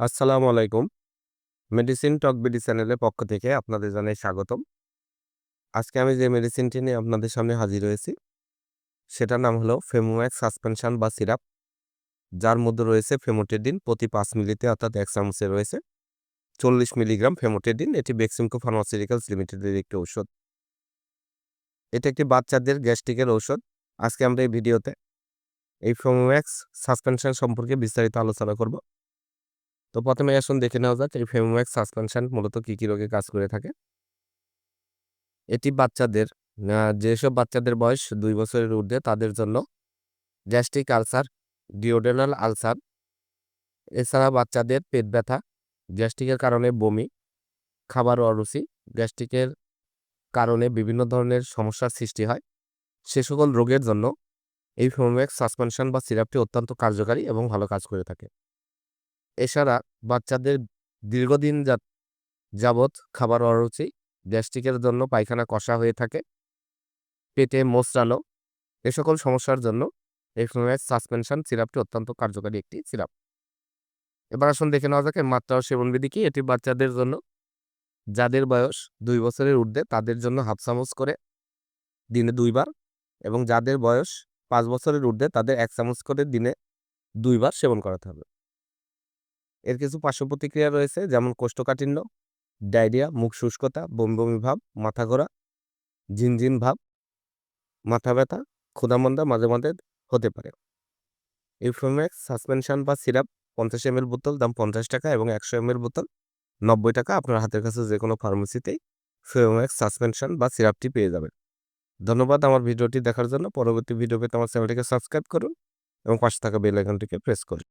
আসসালামু আলাইকুম। মেডিসিন টক বিডি চ্যানেলের পক্ষ থেকে আপনাদের জানাই স্বাগতম। আজকে আমি যে মেডিসিনটি নিয়ে আপনাদের সামনে হাজির হয়েছি, সেটার নাম হলো ফেমোম্যাক্স সাসপেনশন বা সিরাপ যার মধ্যে রয়েছে ফেমোটেডিন প্রতি পাঁচ মিলিতে অর্থাৎ এক চামচে রয়েছে। চল্লিশ মিলিগ্রাম ফেমোটেডিন এটি বেক্সিমকো ফার্মাসিউটিক্যালস লিমিটেডের একটি ঔষধ। এটি একটি বাচ্চাদের গ্যাস্ট্রিকের ঔষধ। আজকে আমরা এই ভিডিওতে এই ফেমোম্যাক্স সাসপেনশন সম্পর্কে বিস্তারিত আলোচনা করব। তো প্রথমে আসুন দেখে নেওয়া যাক, এই ফেমোম্যাক্স সাসপেনশন মূলত কী কী রোগে কাজ করে থাকে। এটি বাচ্চাদের যেসব বাচ্চাদের বয়স দুই বছরের ঊর্ধ্বে তাদের জন্য গ্যাস্ট্রিক আলসার, ডিওডেনাল আলসার, এছাড়া বাচ্চাদের পেট ব্যথা, গ্যাস্ট্রিকের কারণে বমি, খাবার অরুচি, গ্যাস্ট্রিকের কারণে বিভিন্ন ধরনের সমস্যার সৃষ্টি হয়। সে সকল রোগের জন্য এই ফেমোম্যাক্স সাসপেনশন বা সিরাপটি অত্যন্ত কার্যকারী এবং ভালো কাজ করে থাকে। এছাড়া বাচ্চাদের দীর্ঘদিন যাবৎ খাবার অরুচি, গ্যাস্ট্রিকের জন্য পায়খানা কষা হয়ে থাকে, পেটে মোচড়ানো এ সকল সমস্যার জন্য এই ফ্লোরাইড সাসপেনশন সিরাপটি অত্যন্ত কার্যকারী একটি সিরাপ। এবার আসুন দেখে নেওয়া যাক মাত্রা ও সেবনবিধি কি। এটি বাচ্চাদের জন্য, যাদের বয়স দুই বছরের ঊর্ধ্বে তাদের জন্য হাফ চামচ করে দিনে দুইবার এবং যাদের বয়স পাঁচ বছরের ঊর্ধ্বে তাদের এক চামচ করে দিনে দুইবার সেবন করাতে হবে। এর কিছু পার্শ্ব প্রতিক্রিয়া রয়েছে, যেমন কোষ্ঠকাঠিন্য, ডায়রিয়া, মুখ শুষ্কতা, বমি বমি ভাব, মাথা ঘোরা, ঝিনঝিন ভাব, মাথা ব্যথা, ক্ষুধামন্দা মাঝে মাঝে হতে পারে। ইউফোম্যাক্স সাসপেনশন বা সিরাপ পঞ্চাশ এম বোতল, দাম পঞ্চাশ টাকা এবং একশো এম বোতল, নব্বই টাকা। আপনার হাতের কাছে যে কোনো ফার্মেসিতেই ফিওম্যাক্স সাসপেনশন বা সিরাপটি পেয়ে যাবেন। ধন্যবাদ আমার ভিডিওটি দেখার জন্য। পরবর্তী ভিডিও পেতে আমার চ্যানেলটিকে সাবস্ক্রাইব করুন এবং পাশে থাকা বেল আইকনটিকে প্রেস করুন।